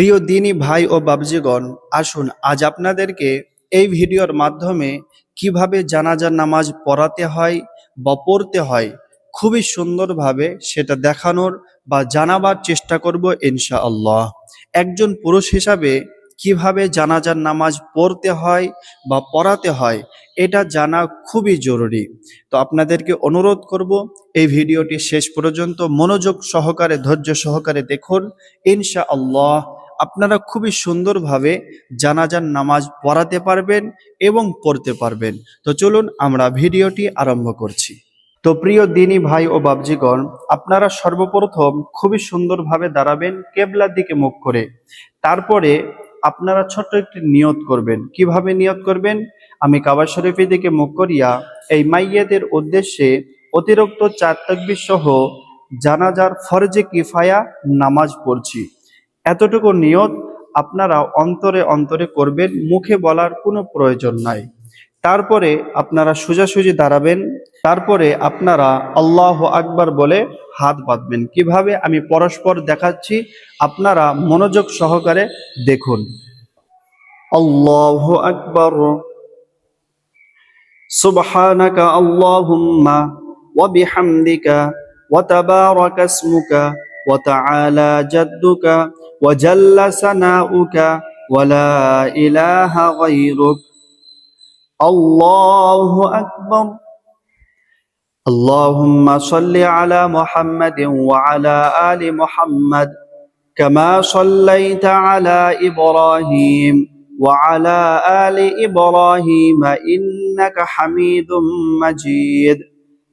প্রিয় দিনী ভাই ও বাবজিগণ, আসুন আজ আপনাদেরকে এই ভিডিওর মাধ্যমে কীভাবে জানাজার নামাজ পড়াতে হয় বা পড়তে হয় খুবই সুন্দরভাবে সেটা দেখানোর বা জানাবার চেষ্টা করব ইনশাআল্লাহ। একজন পুরুষ হিসাবে কীভাবে জানাজার নামাজ পড়তে হয় বা পড়াতে হয়, এটা জানা খুবই জরুরি। তো আপনাদেরকে অনুরোধ করব, এই ভিডিওটি শেষ পর্যন্ত মনোযোগ সহকারে, ধৈর্য সহকারে দেখুন। ইনশা আল্লাহ আপনারা খুবই সুন্দরভাবে জানাজার নামাজ পড়াতে পারবেন এবং পড়তে পারবেন। তো চলুন আমরা ভিডিওটি আরম্ভ করছি। তো প্রিয় দিনী ভাই ও বাবজিগণ আপনারা সর্বপ্রথম খুবই সুন্দরভাবে দাঁড়াবেন কেবলার দিকে মুখ করে। তারপরে আপনারা ছোট্ট একটি নিয়ত করবেন। কীভাবে নিয়ত করবেন? আমি কাবা শরীফের দিকে মুখ করিয়া এই মাইয়াদের উদ্দেশ্যে অতিরিক্ত চার তকবির সহ জানাজার ফরজে কিফায়া নামাজ পড়ছি। এতটুকু নিয়ত আপনারা অন্তরে অন্তরে করবেন মুখে বলার কোনো প্রয়োজন নাই তারপরে আপনারা সোজাসুজি দাঁড়াবেন তারপরে আপনারা আল্লাহ আকবার বলে হাত বাঁধবেন কিভাবে আমি পরস্পর দেখাচ্ছি আপনারা মনোযোগ সহকারে দেখুন আল্লাহ আকবর سبحانك اللهم وبحمدك وتبارك اسمك وتعالى جدك وجل ثناؤك ولا إله غيرك. الله أكبر. اللهم صل على محمد وعلى آل محمد كما صليت على إبراهيم وعلى آل إبراهيم إنك حميد مجيد.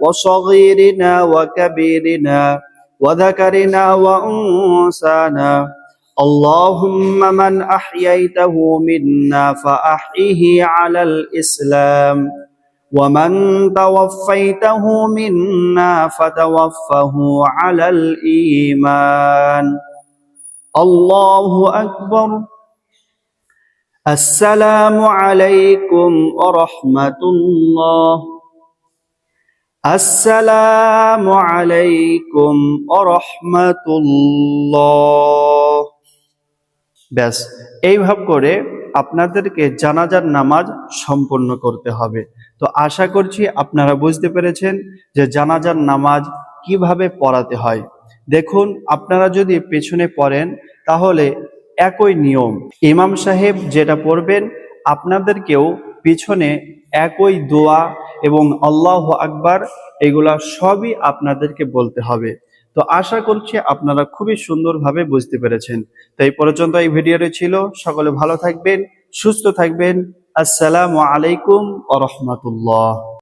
وصغيرنا وكبيرنا وذكرنا وانسانا اللهم من احييته منا فاحيه على الاسلام ومن توفيته منا فتوفه على الايمان الله اكبر السلام عليكم ورحمة الله আসসালামু আলাইকুম আরহামতুল্লাহ ব্যাস, এইভাবে করে আপনাদেরকে জানাজার নামাজ সম্পন্ন করতে হবে। তো আশা করছি আপনারা বুঝতে পেরেছেন যে জানাজার নামাজ কীভাবে পড়াতে হয়। দেখুন, আপনারা যদি পেছনে পড়েন, তাহলে একই নিয়ম। ইমাম সাহেব যেটা পড়বেন, আপনাদেরকেও পিছনে একই দোয়া এবং আল্লাহ আকবার, এগুলা সবই আপনাদেরকে বলতে হবে। তো আশা করছি আপনারা খুবই সুন্দরভাবে বুঝতে পেরেছেন। তাই পর্যন্ত এই ভিডিওটি ছিল। সকলে ভালো থাকবেন, সুস্থ থাকবেন। আসসালামু আলাইকুম আ রহমতুল্লাহ।